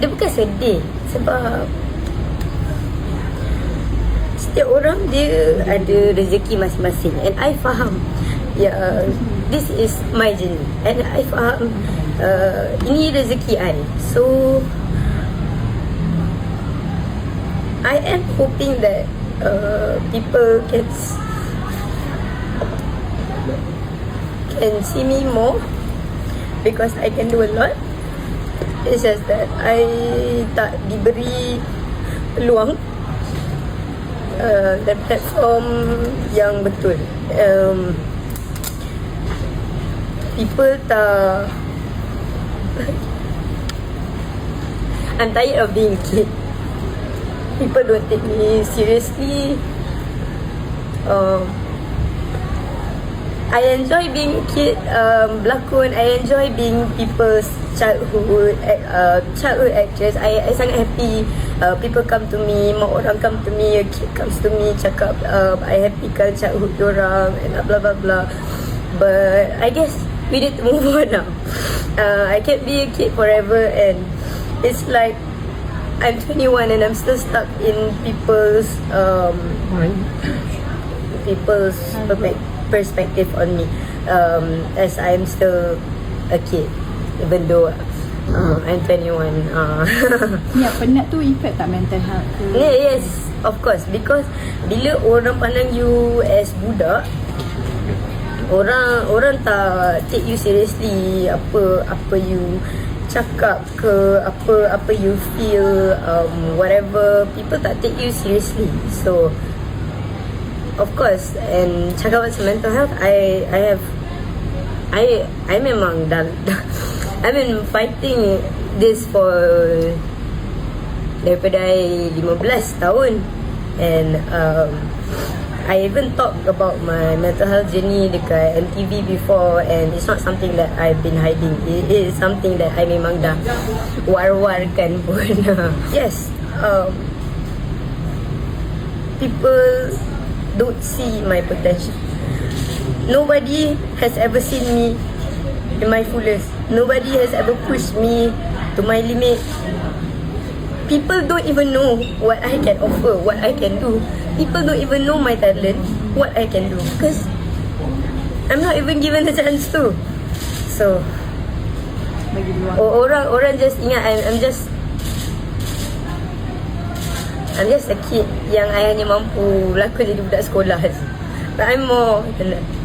dia bukan sedih sebab setiap orang dia ada rezeki masing-masing. And I faham yeah, this is my journey. And I faham uh, ini rezeki I. So I am hoping that uh, people can can see me more because I can do a lot. It's just that I tak diberi peluang uh, dan platform yang betul. Um, people tak I'm tired of being kid. People don't take me seriously. Um, I enjoy being kid, um, berlakon. I enjoy being people's childhood act- uh, childhood actress. I, I sangat happy. Uh, people come to me, more orang come to me, a kid comes to me, cakap um, I happy kan childhood orang and blah blah blah. But I guess we need to move on now. Uh, I can't be a kid forever and it's like I'm 21 and I'm still stuck in people's um, people's perspec- perspective on me. Um, as I'm still a kid even though uh, I'm 21 uh, Ya, penat tu effect tak mental health ke? yeah, yes of course. Because bila orang pandang you as budak orang orang tak take you seriously apa apa you cakap ke apa apa you feel um, whatever people tak take you seriously. So of course and cakap pasal mental health I I have I I memang dah, I've been fighting this for daripada I 15 tahun and um, I even talk about my mental health journey dekat MTV before and it's not something that I've been hiding. It is something that I memang dah war-warkan pun. yes, um, people don't see my potential. Nobody has ever seen me in my fullest. Nobody has ever pushed me to my limit. People don't even know what I can offer, what I can do. People don't even know my talent, what I can do. Because I'm not even given the chance to. So, Bagi ruang. o- orang orang just ingat I'm, I'm just I'm just a kid yang I hanya mampu berlakon jadi budak sekolah. But I'm more than that.